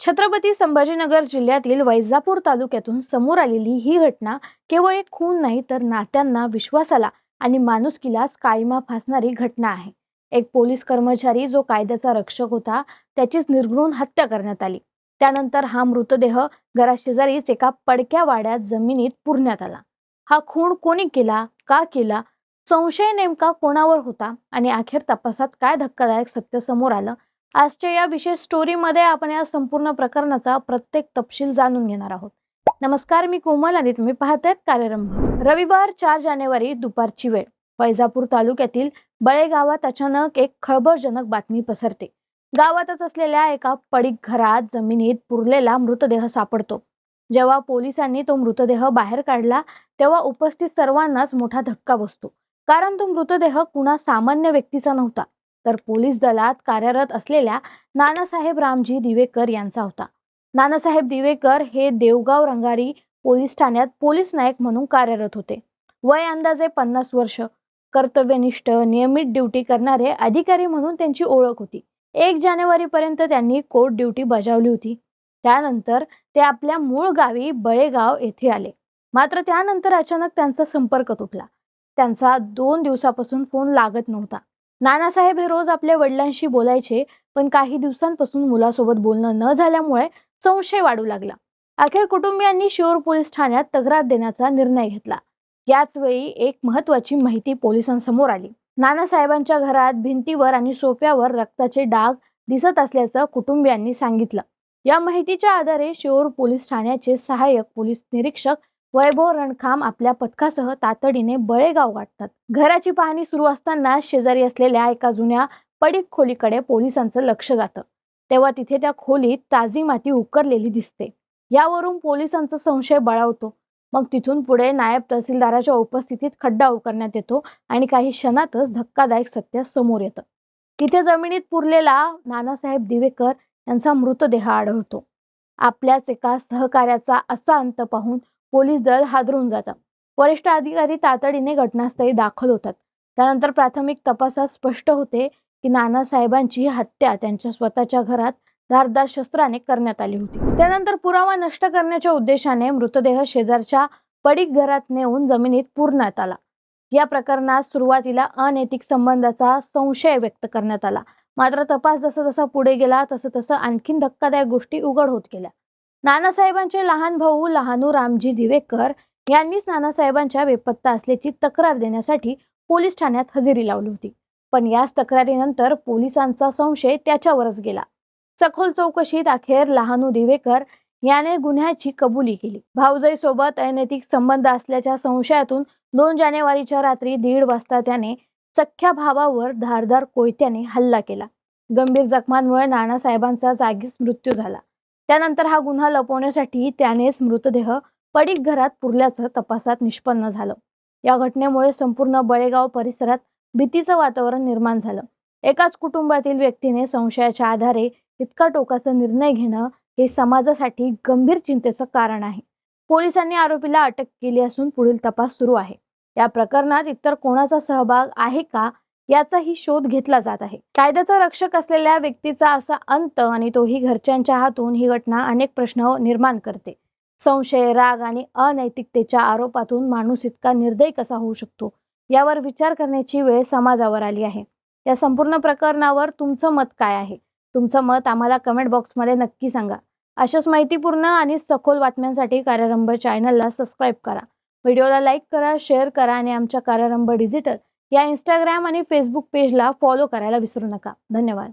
छत्रपती संभाजीनगर जिल्ह्यातील वैजापूर तालुक्यातून समोर आलेली ही घटना केवळ एक खून नाही तर नात्यांना विश्वासाला आणि माणुसकीलाच काळीमा फासणारी घटना आहे. एक पोलीस कर्मचारी जो कायद्याचा रक्षक होता त्याचीच निर्घृण हत्या करण्यात आली. त्यानंतर हा मृतदेह घराशेजारीच एका पडक्या वाड्यात जमिनीत पुरण्यात आला. हा खून कोणी केला का केला संशय नेमका कोणावर होता आणि अखेर तपासात काय धक्कादायक सत्य समोर आलं आजच्या या विशेष स्टोरीमध्ये आपण या संपूर्ण प्रकरणाचा प्रत्येक तपशील जाणून घेणार आहोत. नमस्कार मी कोमल आणि तुम्ही पाहतायत कार्यरंभ. रविवार चार जानेवारी दुपारची वेळ. वैजापूर तालुक्यातील बळे गावात अचानक एक खळबळजनक बातमी पसरते. गावातच असलेल्या एका पडीक घरात जमिनीत पुरलेला मृतदेह सापडतो. जेव्हा पोलिसांनी तो मृतदेह बाहेर काढला तेव्हा उपस्थित सर्वांनाच मोठा धक्का बसतो. कारण तो मृतदेह कुणा सामान्य व्यक्तीचा नव्हता. तर पोलीस दलात कार्यरत असलेल्या नानासाहेब रामजी दिवेकर यांचा होता. नानासाहेब दिवेकर हे देवगाव रंगारी पोलीस ठाण्यात पोलीस नायक म्हणून कार्यरत होते. वय अंदाजे पन्नास वर्ष. कर्तव्यनिष्ठ नियमित ड्युटी करणारे अधिकारी म्हणून त्यांची ओळख होती. एक जानेवारी पर्यंत त्यांनी कोर्ट ड्युटी बजावली होती. त्यानंतर ते आपल्या मूळ गावी बळेगाव येथे आले. मात्र त्यानंतर अचानक त्यांचा संपर्क तुटला. त्यांचा दोन दिवसापासून फोन लागत नव्हता. नानासाहेब हे रोज आपल्या वडिलांशी बोलायचे पण काही दिवसांपासून मुलासोबत बोलणं न झाल्यामुळे संशय वाढू लागला. अखेर कुटुंबियांनी शिरूर पोलीस ठाण्यात तक्रार देण्याचा निर्णय घेतला. याच वेळी एक महत्वाची माहिती पोलिसांसमोर आली. नानासाहेबांच्या घरात भिंतीवर आणि सोप्यावर रक्ताचे डाग दिसत असल्याचं कुटुंबियांनी सांगितलं. या माहितीच्या आधारे शिरूर पोलीस ठाण्याचे सहाय्यक पोलीस निरीक्षक वैभव रणखाम आपल्या पथकासह तातडीने बळेगाव गाठतात घराची पाहणी सुरू असताना शेजारी असलेल्या एका जुन्या पडीक खोलीकडे पोलिसांचं लक्ष जातं. तेव्हा तिथे त्या खोलीत ताजी माती उकरलेली दिसते. यावरून पोलिसांचा संशय बळावतो. मग तिथून पुढे नायब तहसीलदाराच्या उपस्थितीत खड्डा उकरण्यात येतो आणि काही क्षणातच धक्कादायक सत्य समोर येतं. तिथे जमिनीत पुरलेला नानासाहेब दिवेकर यांचा मृतदेह आढळतो. आपल्याच एका सहकार्याचा असा अंत पाहून पोलीस दल हादरून जातं वरिष्ठ अधिकारी तातडीने घटनास्थळी दाखल होतात. त्यानंतर प्राथमिक तपासात स्पष्ट होते की नानासाहेबांची हत्या त्यांच्या स्वतःच्या घरात धारदार शस्त्राने करण्यात आली होती. त्यानंतर पुरावा नष्ट करण्याच्या उद्देशाने मृतदेह शेजारच्या पडीक घरात नेऊन जमिनीत पुरण्यात आला. या प्रकरणात सुरुवातीला अनैतिक संबंधाचा संशय व्यक्त करण्यात आला. मात्र तपास जसा जसा पुढे गेला तसं तसं आणखीन धक्कादायक गोष्टी उघड होत गेल्या. नानासाहेबांचे लहान भाऊ लहानू रामजी दिवेकर यांनीच नानासाहेबांच्या बेपत्ता असल्याची तक्रार देण्यासाठी पोलीस ठाण्यात हजेरी लावली होती. पण याच तक्रारीनंतर पोलिसांचा संशय त्याच्यावरच गेला. सखोल चौकशीत अखेर लहानू दिवेकर याने गुन्ह्याची कबुली केली. भाऊजाई सोबत अनैतिक संबंध असल्याच्या संशयातून दोन जानेवारीच्या रात्री दीड वाजता त्याने सख्या भावावर धारदार कोयत्याने हल्ला केला. गंभीर जखमांमुळे नानासाहेबांचा जागीच मृत्यू झाला. त्यानंतर हा गुन्हा लपवण्यासाठी त्यानेच मृतदेह पडीक घरात पुरल्याचं तपासात निष्पन्न झालं. या घटनेमुळे संपूर्ण बळेगाव परिसरात भीतीचं वातावरण निर्माण झालं. एकाच कुटुंबातील व्यक्तीने संशयाच्या आधारे इतका टोकाचा निर्णय घेणं हे समाजासाठी गंभीर चिंतेचं कारण आहे. पोलिसांनी आरोपीला अटक केली असून पुढील तपास सुरू आहे. या प्रकरणात इतर कोणाचा सहभाग आहे का याचाही शोध घेतला जात आहे. कायद्याचा रक्षक असलेल्या व्यक्तीचा असा अंत आणि तोही घरच्यांच्या हातून ही घटना अनेक प्रश्न निर्माण करते. संशय राग आणि अनैतिकतेच्या आरोपातून माणूस इतका निर्दयी कसा होऊ शकतो? यावर विचार करण्याची वेळ समाजावर आली आहे. या संपूर्ण प्रकरणावर तुमचं मत काय आहे? तुमचं मत आम्हाला कमेंट बॉक्समध्ये नक्की सांगा. अशाच माहितीपूर्ण आणि सखोल बातम्यांसाठी कार्यारंभ चॅनलला सबस्क्राईब करा. व्हिडिओला लाईक करा शेअर करा आणि आमच्या कार्यारंभ डिजिटल या इंस्टाग्राम आणि फेसबुक पेजला फॉलो करायला विसरू नका. धन्यवाद.